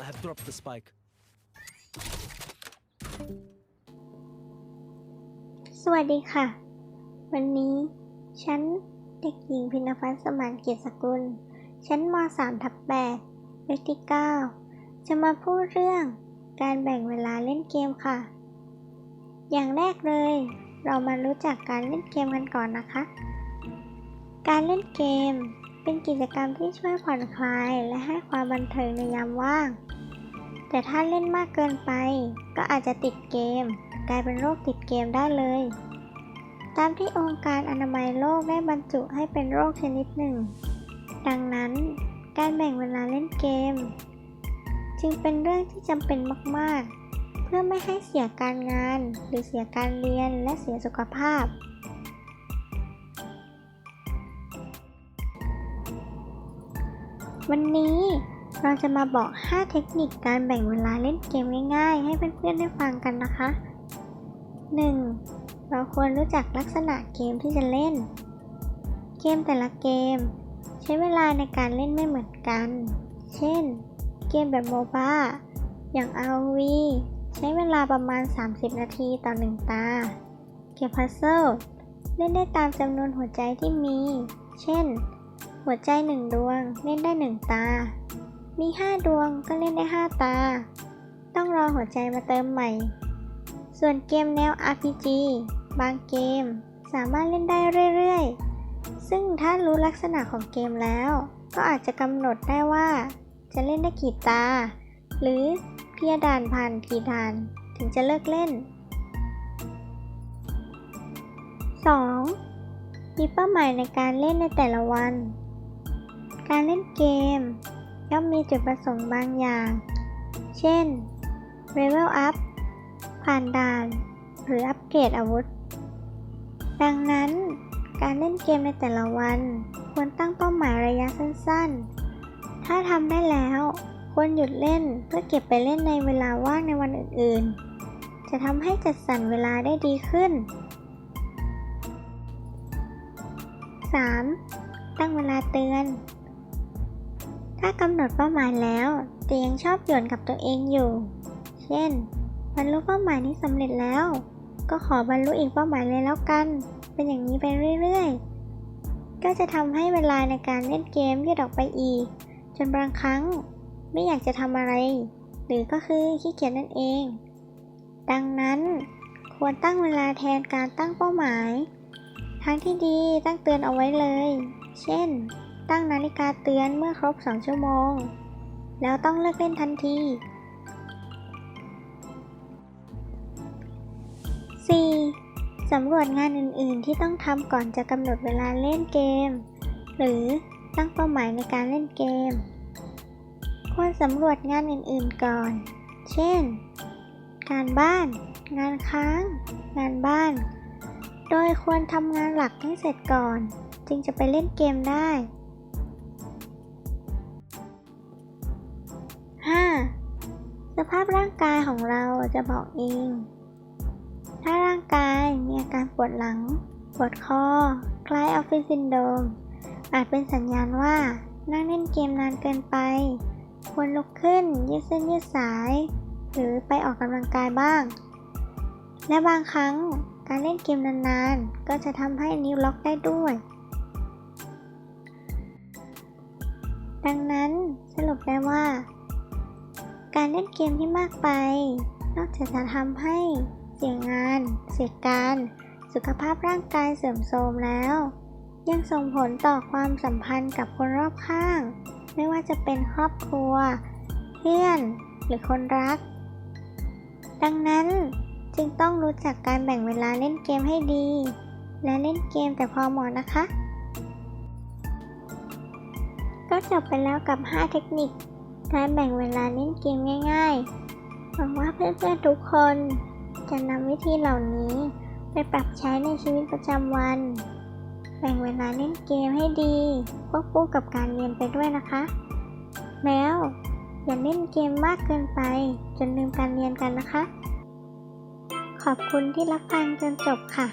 I have dropped the spike. สวัสดีค่ะ วันนี้ ฉันเด็กหญิงพินภัสสมานเกียรติสกุล ชั้นม .3 ทับ8เลขที่ 9 จะมาพูดเรื่องการแบ่งเวลาเล่นเกมค่ะ อย่างแรกเลย เรามารู้จักการเล่นเกมกันก่อนนะคะ การเล่นเกมเป็นกิจกรรมที่ช่วยผ่อนคลายและให้ความบันเทิงในยามว่าง แต่ถ้าเล่นมากเกินไป ก็อาจจะติดเกม กลายเป็นโรคติดเกมได้เลย ตามที่องค์การอนามัยโลกได้บรรจุให้เป็นโรคชนิดหนึ่ง ดังนั้นการแบ่งเวลาเล่นเกม จึงเป็นเรื่องที่จำเป็นมาก ๆ เพื่อไม่ให้เสียการงาน หรือเสียการเรียนและเสียสุขภาพวันนี้ เราจะมาบอก 5 เทคนิคการแบ่งเวลาเล่นเกมง่าย ๆ ให้เพื่อนๆได้ฟังกันนะคะ 1. เราควรรู้จักลักษณะเกมที่จะเล่น เกมแต่ละเกม ใช้เวลาในการเล่นไม่เหมือนกัน เช่น เกมแบบโมบ้าอย่าง ROV ใช้เวลาประมาณ 30 นาทีต่อ1ตา เกมพัซเซิลเล่นได้ตามจำนวนหัวใจที่มี เช่น หัวใจ 1 ดวง เล่นได้ 1 ตา มี5ดวงก็เล่นได้5ตา ต้องรอหัวใจมาเติมใหม่ ส่วนเกมแนว RPG บางเกมสามารถเล่นได้เรื่อยๆ ซึ่งถ้ารู้ลักษณะของเกมแล้ว ก็อาจจะกำหนดได้ว่า จะเล่นได้กี่ตา หรือเคลียร์ด่านผ่านกี่ด่านถึงจะเลิกเล่น 2. มีเป้าหมายในการเล่นในแต่ละวัน การเล่นเกม ย่อมมีจุดประสงค์บางอย่าง เช่น Level Up ผ่านด่าน หรืออัปเกรดอาวุธ ดังนั้น การเล่นเกมในแต่ละวัน ควรตั้งเป้าหมายระยะสั้นๆ ถ้าทำได้แล้ว ควรหยุดเล่นเพื่อเก็บไปเล่นในเวลาว่างในวันอื่นๆ จะทำให้จัดสรรเวลาได้ดีขึ้น 3. ตั้งเวลาเตือน ถ้ากำหนดเป้าหมายแล้ว แต่ยังชอบหย่อนกับตัวเองอยู่ เช่น บรรลุเป้าหมายนี้สำเร็จแล้ว ก็ขอบรรลุอีกเป้าหมายเลยแล้วกัน เป็นอย่างนี้ไปเรื่อยๆ ก็จะทำให้เวลาในการเล่นเกมยืดออกไปอีก จนบางครั้งไม่อยากจะทำอะไร หรือก็คือขี้เกียจนั่นเอง ดังนั้น ควรตั้งเวลาแทนการตั้งเป้าหมาย ทางที่ดีตั้งเตือนเอาไว้เลย เช่น ตั้งนาฬิกาเตือนเมื่อครบ2ชั่วโมง แล้วต้องเลิกเล่นทันที 4. สำรวจงานอื่น ๆ ที่ต้องทำก่อนจะกำหนดเวลาเล่นเกม หรือตั้งเป้าหมายในการเล่นเกม ควรสำรวจงานอื่น ๆ ก่อน เช่น การบ้าน งานค้าง งานบ้าน โดยควรทำงานหลักให้เสร็จก่อน จึงจะไปเล่นเกมได้ สภาพร่างกายของเราจะบอกเอง ถ้าร่างกายมีอาการปวดหลัง ปวดคอ คล้ายออฟฟิศซินโดม อาจเป็นสัญญาณว่านั่งเล่นเกมนานเกินไป ควรลุกขึ้นยืดเส้นยืดสาย หรือไปออกกำลังกายบ้าง และบางครั้งการเล่นเกมนานๆ ก็จะทำให้นิ้วล็อกได้ด้วย ดังนั้นสรุปได้ว่า การเล่นเกมที่มากไป นอกจากจะทำให้เสียงาน เสียการ สุขภาพร่างกายเสื่อมโทรมแล้ว ยังส่งผลต่อความสัมพันธ์กับคนรอบข้าง ไม่ว่าจะเป็นครอบครัว เพื่อน หรือคนรัก ดังนั้นจึงต้องรู้จักการแบ่งเวลาเล่นเกมให้ดี และเล่นเกมแต่พอเหมาะนะคะ ก็จบไปแล้วกับ 5 เทคนิค การแบ่งเวลาเล่นเกมง่ายๆ หวังว่าเพื่อนๆทุกคนจะนำวิธีเหล่านี้ไปปรับใช้ในชีวิตประจำวัน แบ่งเวลาเล่นเกมให้ดีควบคู่กับการเรียนไปด้วยนะคะ แล้วอย่าเล่นเกมมากเกินไป จนลืมการเรียนกันนะคะ ขอบคุณที่รับฟังจนจบค่ะ